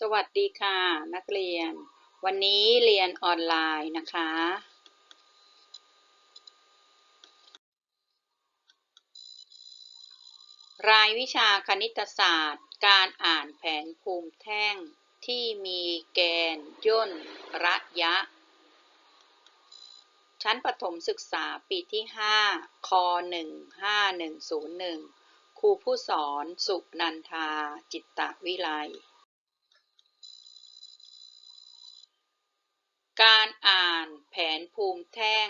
สวัสดีค่ะ นักเรียน วันนี้เรียนออนไลน์นะคะ รายวิชาคณิตศาสตร์ การอ่านแผนภูมิแท่งที่มีแกน ย่น ระยะ ชั้นประถมศึกษาปีที่ 5ค15101 ครูผู้สอน สุนันทา จิตตวิไล การอ่านแผนภูมิแท่ง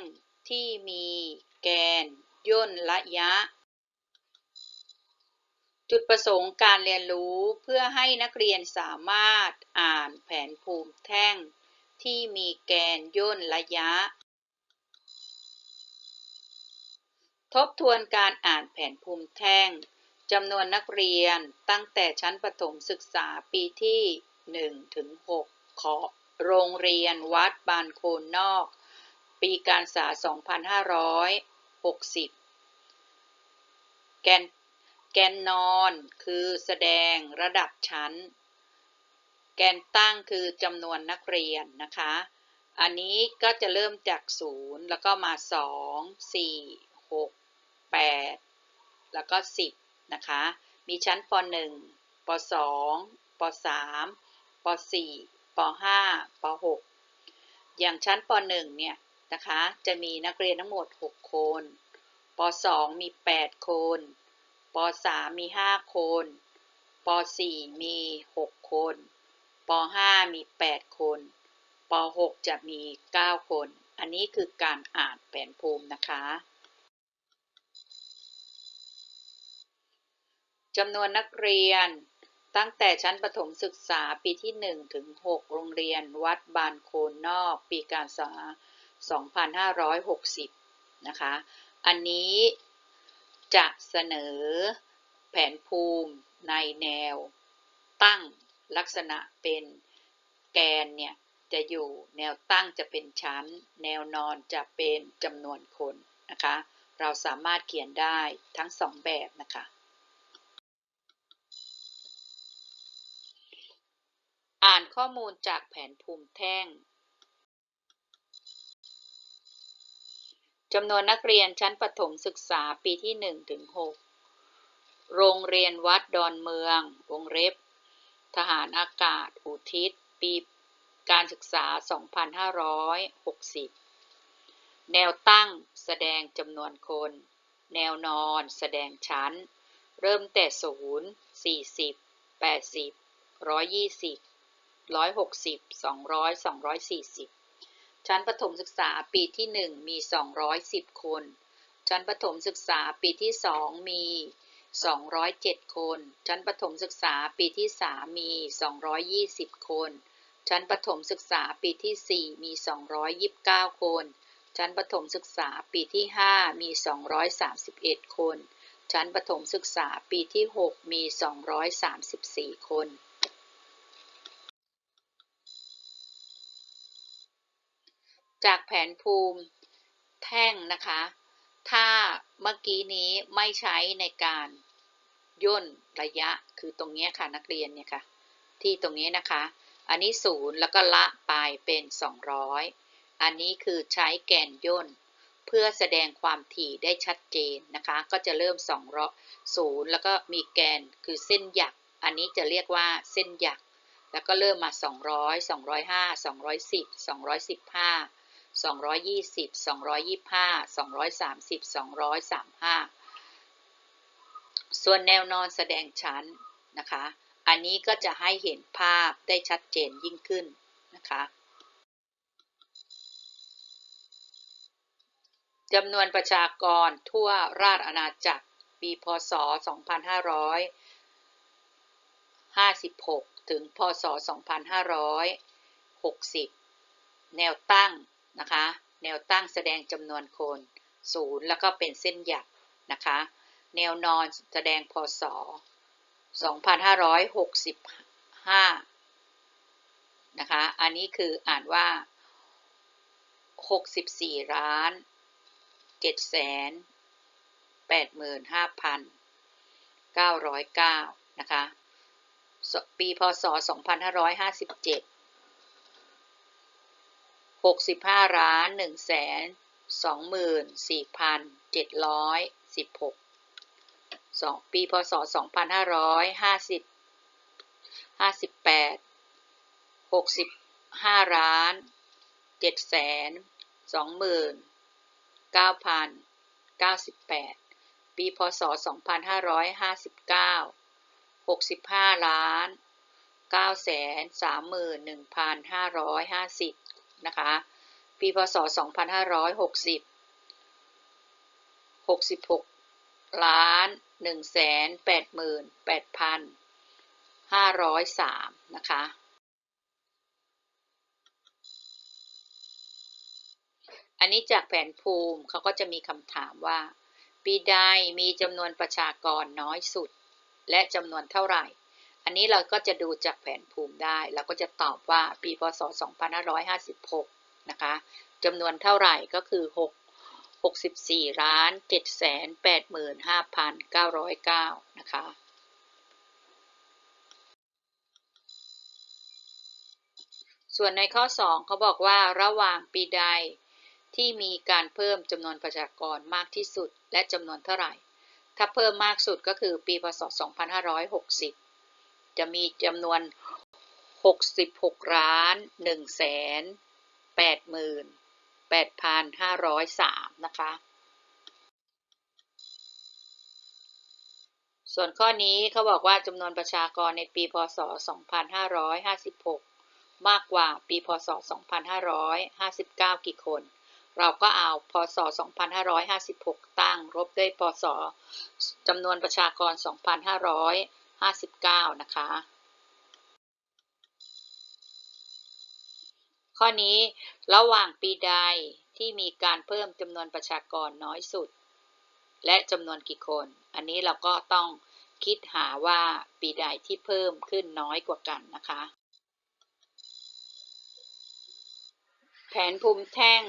ที่มีแกนย่นระยะ จุดประสงค์การเรียนรู้เพื่อให้นักเรียนสามารถอ่านแผนภูมิแท่งที่มีแกนย่นระยะ ทบทวนการอ่านแผนภูมิแท่งจำนวนนักเรียนตั้งแต่ชั้นประถมศึกษาปีที่1ถึง6ขอ โรงเรียนวัดบานโคนนอก ปีการศึกษา 2560 แกนแกนนอนคือแสดงระดับชั้น แกนตั้งคือจำนวนนักเรียนนะคะ อันนี้ก็จะเริ่มจาก 0 แล้วก็มา 2 4 6 8 แล้วก็ 10 นะคะ มีชั้นป .1 ป .2 ป .3 ป .4 ป .5 ป .6 อย่างชั้นป .1 เนี่ยนะคะ จะมีนักเรียนทั้งหมด 6 คน ป .2 มี 8 คน ป .3 มี 5 คน ป .4 มี 6 คน ป .5 มี 8 คน ป .6 จะมี 9 คน อันนี้คือการอ่านแผนภูมินะคะจำนวนนักเรียน ตั้งแต่ชั้นประถมศึกษาปีที่ 1 ถึง 6 โรงเรียนวัดบานโคนนอก ปีการศึกษา 2560 นะคะ อันนี้จะเสนอแผนภูมิในแนว ตั้งลักษณะเป็นแกนเนี่ยจะอยู่แนวตั้งจะเป็นชั้น แนวนอนจะเป็นจำนวนคนนะคะ เราสามารถเขียนได้ทั้งสองแบบนะคะ อ่านข้อมูลจากแผนภูมิแท่งจำนวนนักเรียนชั้นประถมศึกษาปีที่1ถึง6โรงเรียนวัดดอนเมือง วงเล็บ ทหารอากาศ อุทิศ ปีการศึกษา 2560 แนวตั้งแสดงจำนวนคน แนวนอนแสดงชั้น เริ่มแต่ 0 40 80 120 160 200 240 ชั้นประถมศึกษาปีที่ 1 มี 210 คน ชั้นประถมศึกษาปีที่ 2 มี 207 คน ชั้นประถมศึกษาปีที่ 3 มี 220 คน ชั้นประถมศึกษาปีที่ 4 มี 229 คน ชั้นประถมศึกษาปีที่ 5 มี 231 คน ชั้นประถมศึกษาปีที่ 6 มี 234 คน จากแผนภูมิแท่งนะคะ ถ้าเมื่อกี้นี้ไม่ใช้ในการย่นระยะคือตรงนี้ค่ะนักเรียนเนี่ยค่ะ ที่ตรงนี้นะคะ อันนี้ศูนย์แล้วก็ละไปเป็น 200 อันนี้คือใช้แกนย่น เพื่อแสดงความถี่ได้ชัดเจนนะคะ ก็จะเริ่ม2ศูนย์แล้วก็มีแกนคือเส้นหยัก อันนี้จะเรียกว่าเส้นหยัก แล้วก็เริ่มมา 200 205 210 215 220 225 230 235 ส่วนแนวนอนแสดงชั้นนะคะ อันนี้ก็จะให้เห็นภาพได้ชัดเจนยิ่งขึ้นนะคะจำนวนประชากรทั่วราชอาณาจักรปีพศ 2556 ถึงพศ 2560 แนวตั้ง นะคะ แนวตั้งแสดงจำนวนคนศูนย์แล้วก็เป็นเส้นหยักนะคะ แนวนอนแสดงพศ 2565 นะคะ อันนี้คืออ่านว่า 64ล้าน7แสน85,909 นะคะ ปีพศ 2557 65ล้าน1แสน24,716 2ปีพศ2550 58 65ล้าน7แสน29,098ปีพศ2559 65ล้าน9แสน31,550นะคะ ปีพศ 2560 66 ล้าน1แสน88,503 นะคะ อันนี้จากแผนภูมิเขาก็จะมีคำถามว่า ปีใดมีจำนวนประชากรน้อยสุด และจำนวนเท่าไหร่ อันนี้เราก็จะดูจากแผนภูมิได้ เราก็จะตอบว่าปีพศ 2556 นะคะจำนวนเท่าไหร่ก็คือ 6 64ล้าน 785, 909 นะคะ ส่วนในข้อ 2 เขาบอกว่าระหว่างปีใดที่มีการเพิ่มจำนวนประชากรมากที่สุดและจำนวนเท่าไหร่ ถ้าเพิ่มมากสุดก็คือปีพศ 2560 จะมีจำนวน 66ล้าน1แสน80,000 8,503 นะคะ ส่วนข้อนี้เขาบอกว่าจำนวนประชากรในปีพศ 2556 มากกว่าปีพศ 2559 กี่คน เราก็เอาพศ 2556 ตั้ง ลบด้วยพศจำนวนประชากร 2,500 2559 นะคะ ข้อนี้ระหว่างปีใดที่มีการเพิ่มจำนวนประชากรน้อยสุด และจำนวนกี่คน อันนี้เราก็ต้องคิดหาว่าปีใดที่เพิ่มขึ้นน้อยกว่ากันนะคะ แผนภูมิแท่ง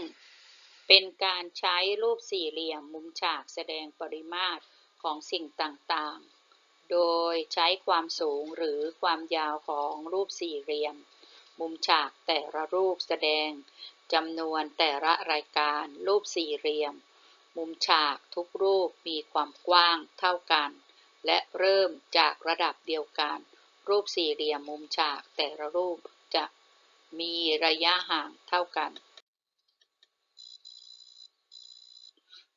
เป็นการใช้รูปสี่เหลี่ยมมุมฉากแสดงปริมาตรของสิ่งต่างๆ โดยใช้ความสูงหรือความยาวของรูปสี่เหลี่ยม มุมฉากแต่ละรูปแสดงจำนวนแต่ละรายการรูปสี่เหลี่ยม มุมฉากทุกรูปมีความกว้างเท่ากัน และเริ่มจากระดับเดียวกัน รูปสี่เหลี่ยมมุมฉากแต่ละรูปจะมีระยะห่างเท่ากัน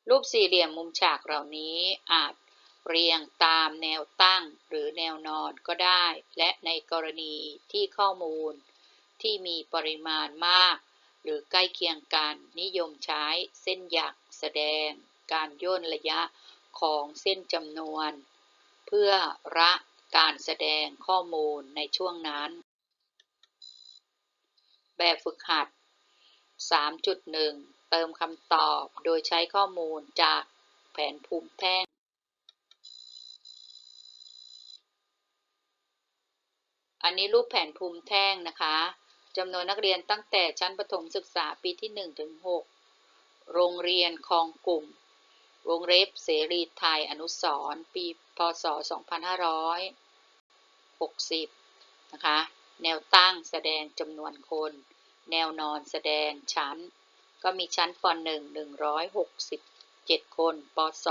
รูปสี่เหลี่ยมมุมฉากเหล่านี้อาจเรียงตามแนวตั้งหรือแนวน อนก็ได้ และในกรณีที่ข้อมูล ที่มีปริมาณมาก หรือใกล้เคียงกันนิยมใช้เส้นหยักแสดง การย่นระยะของเส้นจำนวน เพื่อระการแสดงข้อมูลในช่วงนั้น แบบฝึกหัด 3.1 เติมคำตอบโดยใช้ข้อมูลจากแผนภูมิแท่ง อันนี้รูปแผนภูมิแท่งนะคะจำนวนนักเรียนตั้งแต่ชั้นประถมศึกษาปีที่1ถึง6โรงเรียนคลองกลุ่ม วงเล็บเสรีไทยอนุสรปี พศ 2560 นะคะ แนวตั้งแสดงจำนวนคน แนวนอนแสดงชั้น ก็มีชั้นป .1 167 คนป .2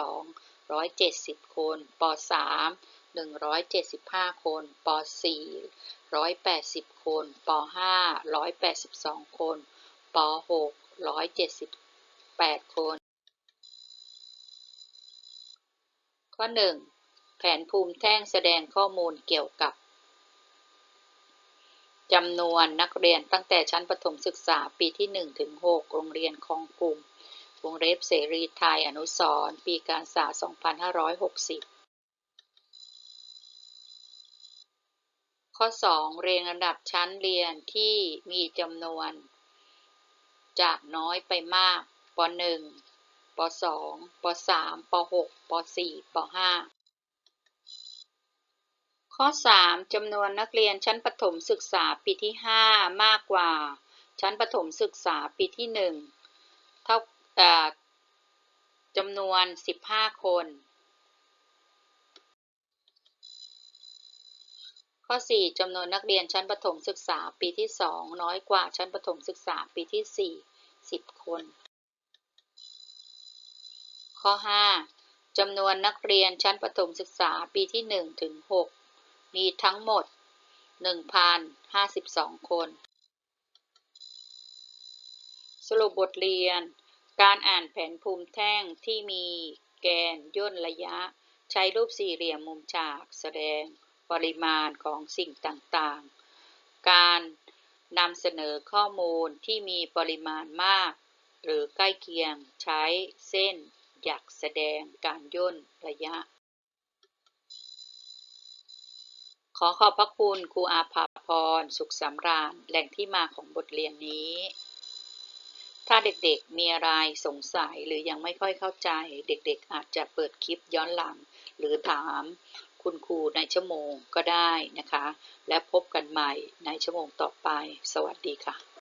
170 คนป .3 175 คนป .4 180 คนป .5 182 คนป .6 178 คน ข้อ 1 แผนภูมิแท่งแสดงข้อมูลเกี่ยวกับจำนวนนักเรียนตั้งแต่ชั้นประถมศึกษาปีที่ 1 ถึง 6 โรงเรียนคลองกลุ่มวงเล็บเสรีไทยอนุสรปีการศึกษา 2560 ข้อ 2 เรียงลำดับชั้นเรียนที่มีจำนวน จากน้อยไปมากป .1 ป .2 ป .3 ป .6 ป .4 ป .5 ข้อ 3จำนวนนักเรียนชั้นประถมศึกษาปีที่ 5 มากกว่า ชั้นประถมศึกษาปีที่ 1 เท่าจำนวน 15 คน ข้อ 4จำนวนนักเรียนชั้นประถมศึกษาปีที่ 2 น้อยกว่าชั้นประถมศึกษาปีที่ 4 10 คน ข้อ 5จำนวนนักเรียนชั้นประถมศึกษาปีที่1ถึง6มีทั้งหมด 1,052 คน สรุปบทเรียน การอ่านแผนภูมิแท่งที่มีแกนย่นระยะ ใช้รูปสี่เหลี่ยมมุมฉากแสดง ปริมาณของสิ่งต่างๆ การนำเสนอข้อมูลที่มีปริมาณมาก หรือใกล้เคียงใช้เส้นหยักแสดงการย่นระยะ ขอขอบพระคุณครูอาภาพรสุขสำราญแหล่งที่มาของบทเรียนนี้ ถ้าเด็กๆมีอะไรสงสัยหรือยังไม่ค่อยเข้าใจ เด็กๆอาจจะเปิดคลิปย้อนหลังหรือถาม คุณครูในชั่วโมงก็ได้นะคะ และพบกันใหม่ในชั่วโมงต่อไป สวัสดีค่ะ